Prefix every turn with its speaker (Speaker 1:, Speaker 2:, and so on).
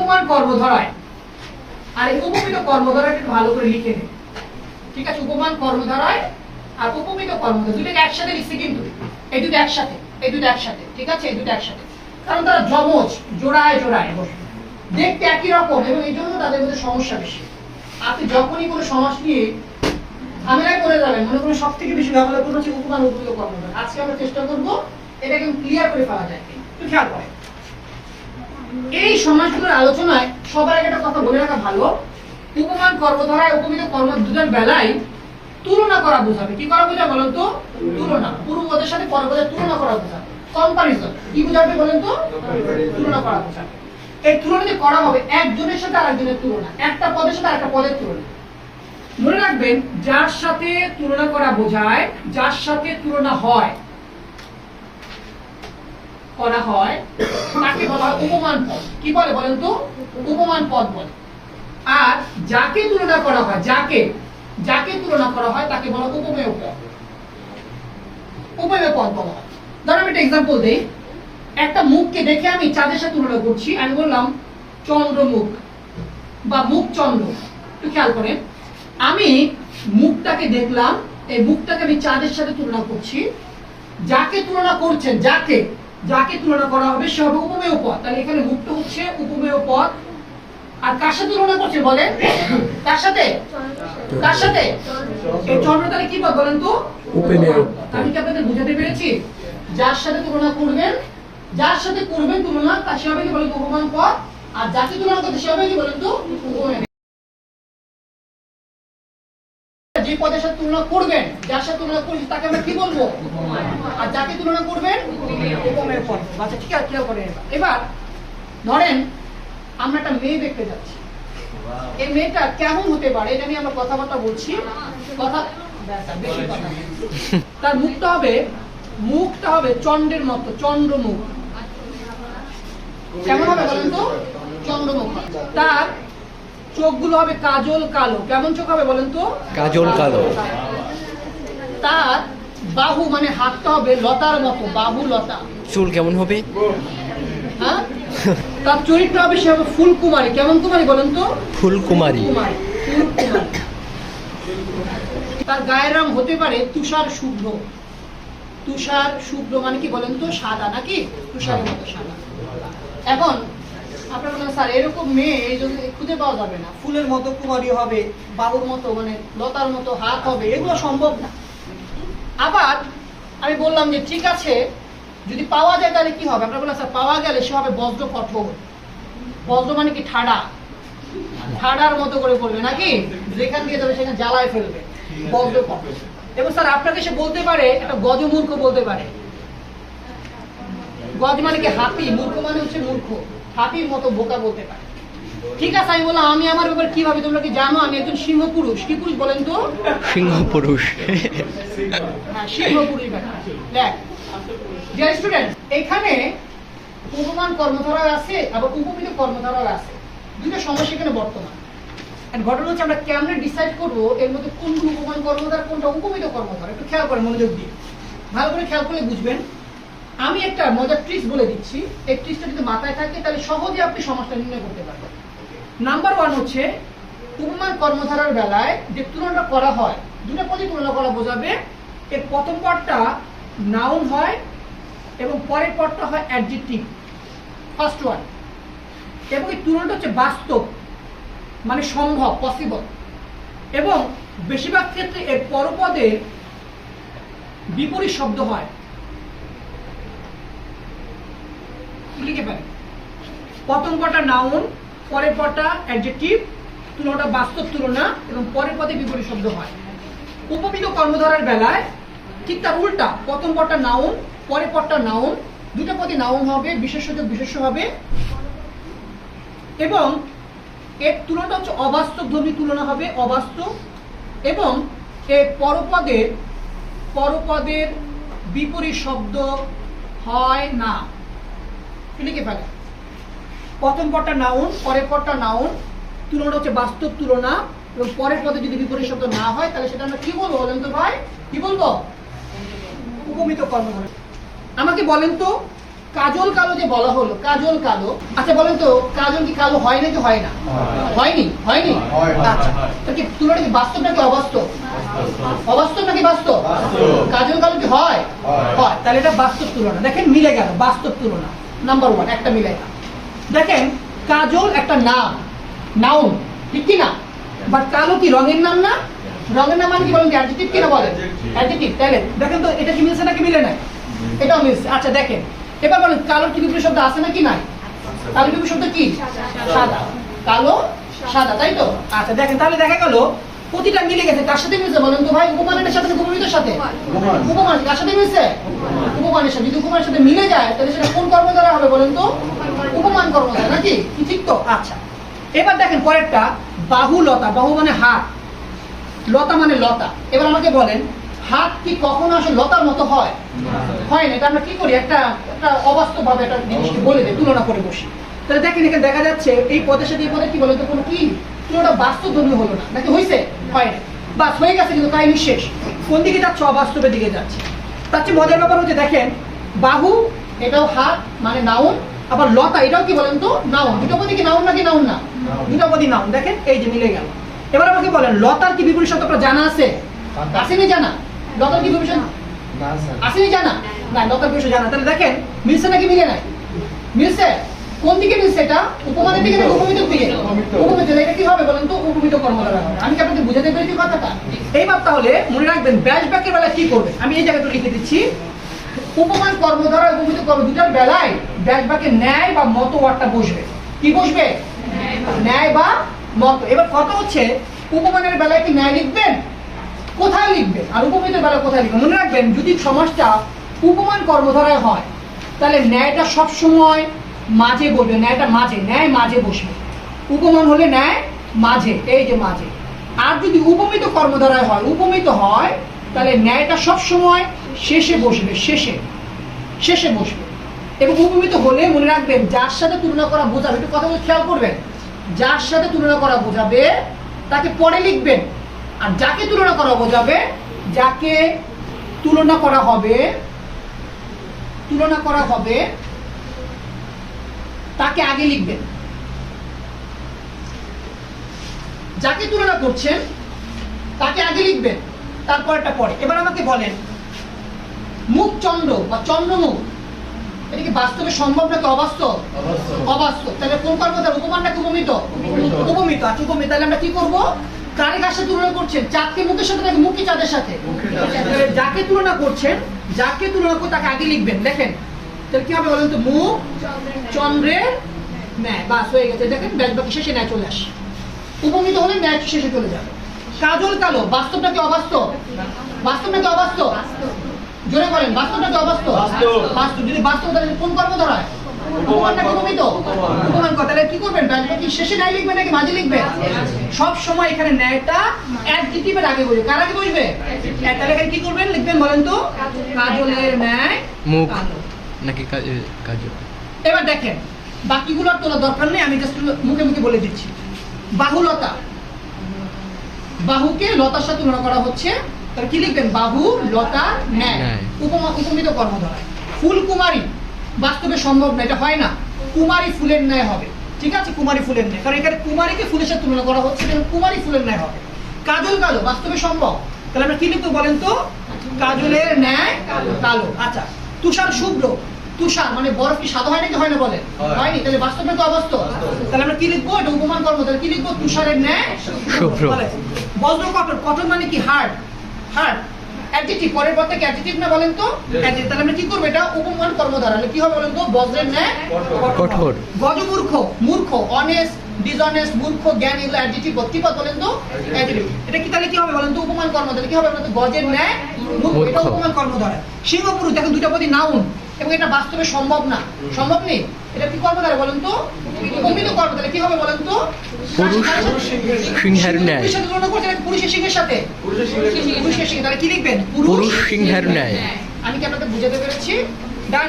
Speaker 1: উপমান কর্মধারায়। আর এই উপমিত কর্মধারাটা ভালো করে লিখে নেন ঠিক আছে? উপমান কর্মধারায় আর উপমিত কর্মধারা দুটোকে একসাথে লিখছি কিন্তু। এই দুটো একসাথে, এই দুটো একসাথে। ঠিক আছে? এই দুটো একসাথে। কারণ তারা জমজ জোড়ায় জোড়ায় বসে। দেখতে একই রকম এবং এই জন্য তাদের মধ্যে সমস্যা বেশি। আপনি যখনই কোনো সমাজ নিয়ে ঝামেলায় পড়ে যাবেন, মনে করুন সব থেকে বেশি ঝামেলাপূর্ণ হচ্ছে উপমান উপমিত কর্মধারা। আজকে আমরা চেষ্টা করব এটা একদম ক্লিয়ার করে ফেলা যায়। একটু খেয়াল করেন। এই সমাজগুলোর আলোচনায় সবার আগে একটা কথা বলে রাখা ভালো। উপমান কর্মধারায় উপমিত কর্ম দুটার বেলায় তুলনা করা বোঝাবে। কি করা বোঝাবে বলেন তো? তুলনা। পূর্বপদের সাথে পরপদের তুলনা করা বোঝাবে। কম্পারিজন কি বোঝাবে বলেন তো? তুলনা করা বোঝাবে। এই তুলনা যে করা হবে একজনের সাথে আরেকজনের তুলনা। একটা পদের সাথে আরেকটা পদের তুলনা। মনে রাখবেন, যার সাথে তুলনা করা বোঝায়, যার সাথে তুলনা হয় করা হয়, তাকে বলা হয় উপমান পদ। কি বলে বলেন তো? উপমান পদ বলে। আর যাকে তুলনা করা হয়, যাকে যাকে তুলনা করা হয়, তাকে বলা উপমেয় পদ। উপমেয় পদ বলা হয়। ধরুন আমি একটা এক্সাম্পল দেই। একটা মুখকে দেখে আমি চাঁদের সাথে তুলনা করছি। আমি বললাম, চন্দ্রমুখ বা মুখ চন্দ্র। একটু খেয়াল করেন। আমি মুখটাকে দেখলাম, এই মুখটাকে আমি চাঁদের সাথে তুলনা করছি। যাকে তুলনা করছেন, যাকে যাকে তুলনা করা হবে সে হবে উপমেয় পদ তাহলে এখানে মুক্ত হচ্ছে উপমেয় পদ আর কার সাথে তুলনা করছে বলেন? কার সাথে? কার সাথে? এই চন্দ্র তাহলে কি পদ বলেন তো?
Speaker 2: উপমেয়।
Speaker 1: আমি কি আপনাদের বুঝাতে পেরেছি? যার সাথে তুলনা করবেন যার সাথে করবেন তুলনা তার সে হবে কি বলেন উপমান পদ আর যাকে তুলনা করতে সে হবে কি বলেন তো? উপমেয় যে পদের সাথে তুলনা করবেন যার সাথে তুলনা করছি তাকে আমরা কি বলব? আর যাকে তুলনা করবেন? উপমেয় পদ আচ্ছা ঠিক আছে করেন এবার। ধরেন আমরা একটা মেয়ে দেখতে যাচ্ছি। এই মেয়েটা কেমন হতে পারে? এটা নিয়ে আমরা কথাবার্তা বলছি। কথা বেশি কথা তার মুখটা হবে মুখটা হবে চন্দ্রের মতো চন্দ্রমুখ। কেমন হবে বলেন তো? চন্দ্রমুখ। তার চোখগুলো হবে কাজল কালো। কেমন চোখ হবে বলেন তো?
Speaker 2: কাজল কালো।
Speaker 1: তার বাহু মানে হাতটা হবে লতার মতো বাহু লতা।
Speaker 2: চুল কেমন হবে?
Speaker 1: হ্যাঁ? তার চরিত্র হবে সে হবে ফুলকুমারী। কেমন কুমারী বলেন তো?
Speaker 2: ফুলকুমারী।
Speaker 1: কুমারী ফুলকুমারী। তার গায়ের রং হতে পারে তুষার শুভ্র। তুষার শুভ্র মানে কি বলেন তো? সাদা নাকি? তুষারের মতো সাদা। এখন আপনার বলেন স্যার এরকম মেয়ে এই জন্য খুঁজে পাওয়া যাবে না। ফুলের মতো কুমারী হবে বাবুর মতো মানে লতার মতো হাত হবে এগুলো সম্ভব না। আবার আমি বললাম যে ঠিক আছে যদি পাওয়া যায় তাহলে কি হবে? আপনার বললাম স্যার পাওয়া গেলে সে হবে বজ্র কঠোর। বজ্র মানে কি ঠাডা? ঠাডার মতো করে পড়বে নাকি? যেখান দিয়ে যাবে সেখানে জ্বালায় ফেলবে বজ্র কঠোর। এবং স্যার আপনাকে সে বলতে পারে একটা গজমূর্খ বলতে পারে। গজ মানে কি হাতি? মূর্খ মানে হচ্ছে মূর্খ। হাতির মতো বোকা বলতে পারে। ঠিক আছে আমি বললাম আমি আমার ব্যাপারে কি ভাবি? তোমরা কি জানো আমি একজন সিংহ পুরুষ কি পুরুষ বলেন তো?
Speaker 2: সিংহ পুরুষ
Speaker 1: হ্যাঁ সিংহ পুরুষ দেখ ডিয়ার স্টুডেন্ট এখানে উপমান কর্মধারা আছে আবার উপমিত কর্মধারা আছে। দুটো সমস্যা এখানে বর্তমান। ঘটনা হচ্ছে আমরা কেমনে ডিসাইড করব এর মধ্যে কোনটা উপমান কর্মধারা কোনটা উপমিত কর্মধারা? একটু খেয়াল করে মনোযোগ দিয়ে। ভালো করে খেয়াল করলে বুঝবেন। আমি একটা মজার ট্রিক্স বলে দিচ্ছি। এই ট্রিক্সটা যদি মাথায় থাকে, তাহলে সহজে আপনি সমস্যা নির্ণয় করতে পারবেন। নাম্বার ওয়ান হচ্ছে উপমান কর্মধারার বেলায় যে তুলনাটা করা হয়, দুটো পদে তুলনা করা বোঝাবে। এর প্রথম পদটা নাউন হয়, এবং পরের পদটা হয় অ্যাডজেক্টিভ ফার্স্ট ওয়ান এবং এই তুলনাটা হচ্ছে বাস্তব মানে সম্ভব পসিবল এবং বেশিরভাগ ক্ষেত্রে এর পরপদে বিপরীত শব্দ হয়। লিখে প্রথম পদটা নাউন পরের পদটা অ্যাডজেক্টিভ তুলনাটা বাস্তব তুলনা এবং পরের পদে বিপরীত শব্দ হয়। উপমিত কর্মধারার বেলায় ঠিক তার উল্টা, প্রথম পদটা নাউন পরের পদটা নাউন দুটো পদে নাউন হবে বিশেষযোগ বিশেষ হবে। এবং এর তুলনাটা হচ্ছে অবাস্তব ধর্মী তুলনা হবে, অবাস্তব। এবং এর পরপদের পরপদের বিপরীত শব্দ হয় না। লিখে ফেলে প্রথম পদটা নাউন পরের পদটা নাউন তুলনা হচ্ছে বাস্তব তুলনা এবং পরের পদে যদি বিপরীত শব্দ না হয় তাহলে সেটা আমরা কি বলব বলেন তো ভাই? কি বলব? উপমিত কর্মধারা আমাকে বলেন তো কাজল কালো যে বলা হলো কাজল কালো। আচ্ছা বলেন তো কাজল কি কালো হয় নাকি হয় না? হয়নি হয়নি?
Speaker 3: হয়, হয়,
Speaker 1: আচ্ছা কি তুলনা কি বাস্তব নাকি অবাস্তব? অবাস্তব নাকি বাস্তব। কাজল কালো কি হয়।
Speaker 3: হয়
Speaker 1: তাহলে এটা বাস্তব তুলনা। দেখেন মিলে গেল বাস্তব তুলনা। নাম্বার ওয়ান একটা মিলে গেল দেখেন কাজল একটা নাম নাউন ঠিক কি না বাট কালো কি রঙের নাম না? রঙের নাম মানে কি বলেন অ্যাডজেক্টিভ কিনা বলেন. অ্যাডজেক্টিভ তাহলে দেখেন তো এটা কি মিলছে নাকি মিলে নাই? এটাও মিলছে। আচ্ছা দেখেন এবার বলেন কালোর কি বিপরীত শব্দ আছে নাকি নাই? কালো বিপরীত শব্দ কি? সাদা। কালো সাদা তাই তো? আচ্ছা দেখেন তাহলে দেখা গেল প্রতিটা মিলে গেছে। কার সাথে মিলছে বলেন তো ভাই? উপমানের সাথে নাকি সাথে?
Speaker 3: উপমান।
Speaker 1: উপমান কার সাথে মিলছে? উপমানের সাথে। যদি উপমানের সাথে মিলে যায় তাহলে সেটা কোন কর্ম দ্বারা হবে বলেন তো? উপমান কর্ম দ্বারা নাকি ঠিক তো? আচ্ছা। এবার দেখেন পরেরটা বাহুলতা। বাহু মানে হাত। লতা মানে লতা। এবার আমাকে বলেন হাত কি কখনো আসলে লতার মতো হয়? হয় না। এটা আমরা কি করি? একটা একটা অবাস্তব ভাবে একটা জিনিসকে বলে দিই। তুলনা করে বসি। তাহলে দেখেন এখানে দেখা যাচ্ছে এই পদের সাথে এই পদের কি বলেন তো কোনো কি? তুলনাটা বাস্তব ধর্মী হলো না। নাকি হয়েছে হয় না। বাস হয়ে গেছে কিন্তু কাহিনী শেষ। কোন দিকে যাচ্ছে? অবাস্তবের দিকে যাচ্ছে। তার চেয়ে মজার ব্যাপার হচ্ছে দেখেন বাহু এটাও হাত মানে নাউন আবার লতা এটাও কি বলেন তো? নাউন। দুটো পদে কি নাউন নাকি নাউন না? দুটো পদে নাউন। দেখেন এই যে মিলে গেল। এবার আমাকে বলেন লতার কি বিপরীত শব্দ আপনার জানা আছে? আসেনি জানা? লতার কি বিপরীত আসেনি জানা? না লতার বিষয় জানা। তাহলে দেখেন মিলছে নাকি মিলে নাই? মিলছে? কোন দিকে মিলছে এটা? উপমানের দিকে নাকি উপমিতের দিকে?
Speaker 3: উপমিত।
Speaker 1: উপমিত। এটা কি হবে বলেন তো? উপমিত কর্ম দ্বারা হবে। আমি কি আপনাকে বুঝাতে পেরেছি কথাটা? এইবার তাহলে মনে রাখবেন ব্যাস বাক্যের বেলায় কি করবে? আমি এই জায়গাটা লিখে দিচ্ছি। উপমান কর্ম দ্বারা উপমিত কর্ম দুটার বেলায় ব্যাস বাক্যে ন্যায় বা মত ওয়ার্ডটা বসবে। কি বসবে? ন্যায় বা মত। এবার কথা হচ্ছে উপমানের বেলায় কি ন্যায় লিখবেন? কোথায় লিখবেন? আর উপমিতের বেলা কোথায় লিখবেন? মনে রাখবেন যদি সমাজটা উপমান কর্মধারায় হয় তাহলে ন্যায়টা সব সময় মাঝে বলবে, ন্যায়টা মাঝে, ন্যায় মাঝে বসবে। উপমান হলে ন্যায় মাঝে, এই যে মাঝে। আর যদি উপমিত কর্মধারায় হয়, উপমিত হয়, তাহলে ন্যায়টা সব সময় শেষে বসবে, শেষে শেষে বসবে। এবং উপমিত হলে মনে রাখবেন, যার সাথে তুলনা করা বোঝাবে, একটু কথা খেয়াল করবেন, যার সাথে তুলনা করা বোঝাবে, তাকে পরে লিখবেন। আর যাকে তুলনা করা বোঝাবে, যাকে তুলনা করা হবে, তুলনা করা হবে তাকে আগে লিখবেন। যাকে তুলনা করছেন তাকে আগে লিখবেন তারপরটা পরে। এবার আমাকে বলেন মুখ চন্দ্র বা চন্দ্রমুখ এটা কি বাস্তবে সম্ভব নাকি অবাস্তব? অবাস্তব। তাহলে কোন কর্মধার উপমান নাকি উপমিত?
Speaker 3: উপমিত।
Speaker 1: আচ্ছা উপমিত। তাহলে আমরা কি করব? কারে সাথে তুলনা করছেন? চাঁদকে মুখের সাথে নাকি চাঁদের সাথে? যাকে তুলনা করছেন যাকে তুলনা করে তাকে আগে লিখবেন। দেখেন তাহলে কি হবে বলেন তো মুখ চন্দ্রের ন্যায়। বাস হয়ে গেছে। দেখেন ব্যাস বাকি শেষে ন্যায় চলে আসে। উপমিত হলে ন্যায় শেষে চলে যাবে। কাজল কালো বাস্তব নাকি অবাস্তব? বাস্তব নাকি অবাস্তব? জোরে বলেন বাস্তব নাকি অবাস্তব?
Speaker 3: বাস্তব।
Speaker 1: যদি বাস্তব তাহলে কোন কর্ম ধরায়? কি করবেন? শেষে ন্যায় লিখবেন নাকি মাঝে লিখবেন সব সময় এখানে ন্যায়টা অ্যাডজেক্টিভের আগে বসবে। কার আগে বসবে? তাহলে কি করবেন? লিখবেন বলেন তো? কাজলের ন্যায়।
Speaker 2: মুখ। নাকি কাজ? কাজল
Speaker 1: এবার দেখেন বাকিগুলো আর তোলার দরকার নেই আমি জাস্ট মুখে মুখে বলে দিচ্ছি। বাহুলতা। বাহুকে লতার সাথে তুলনা করা হচ্ছে তাহলে কি লিখবেন? বাহু লতা ন্যায়। উপমা উপমিত কর্মধারায়। ফুল কুমারী বাস্তবে সম্ভব না এটা হয় না। কুমারী ফুলের ন্যায় হবে। ঠিক আছে? কুমারী ফুলের ন্যায়। কারণ এখানে কুমারীকে ফুলের সাথে তুলনা করা হচ্ছে কুমারী ফুলের ন্যায় হবে। কাজল কালো বাস্তবে সম্ভব? তাহলে আমরা কি লিখব বলেন তো? কাজলের ন্যায় কালো। আচ্ছা তুষার শুভ্র। তুষার মানে বরফ কি সাদা হয় নাকি হয় না বলেন? হয়নি তাহলে বাস্তবে তো অবাস্তব। তাহলে আমরা কি লিখব? এটা উপমান কর্ম তাহলে কি লিখব? তুষারের ন্যায়?
Speaker 2: শুভ্র।
Speaker 1: বজ্র কঠোর কঠোর মানে কি? হার্ড। হার্ড। অ্যাডজেক্টিভ পরের পর থেকে অ্যাডজেক্টিভ না বলেন তো? Adjective। তাহলে আমরা কি করব? এটা উপমান কর্ম দ্বারা। কি হবে বলেন তো? বজ্রের ন্যায়?
Speaker 2: কঠোর।
Speaker 1: গজমূর্খ মূর্খ অনেস্ট ডিসঅনেস্ট মূর্খ জ্ঞান এগুলো অ্যাডজেক্টিভ কি পদ বলেন তো? অ্যাডজেক্টিভ এটা কি তাহলে কি হবে বলেন তো? উপমান কর্ম তাহলে কি হবে বলেন তো? গজের ন্যায়। এটা উপমান কর্ম দ্বারা। সিংহপুরুষ দেখেন দুইটা পদই নাউন এবং এটা বাস্তবে সম্ভব না। সম্ভব নেই? এটা কি করব তাহলে বলেন তো? কমিত করব তাহলে কি হবে বলেন তো?
Speaker 2: পুরুষ সিংহের ন্যায়।
Speaker 1: পুরুষের সিংহের সাথে? পুরুষের সিংহ তাহলে কি লিখবেন?
Speaker 2: পুরুষ সিংহের ন্যায়।
Speaker 1: আমি কি আপনাকে বুঝাতে পেরেছি? ডান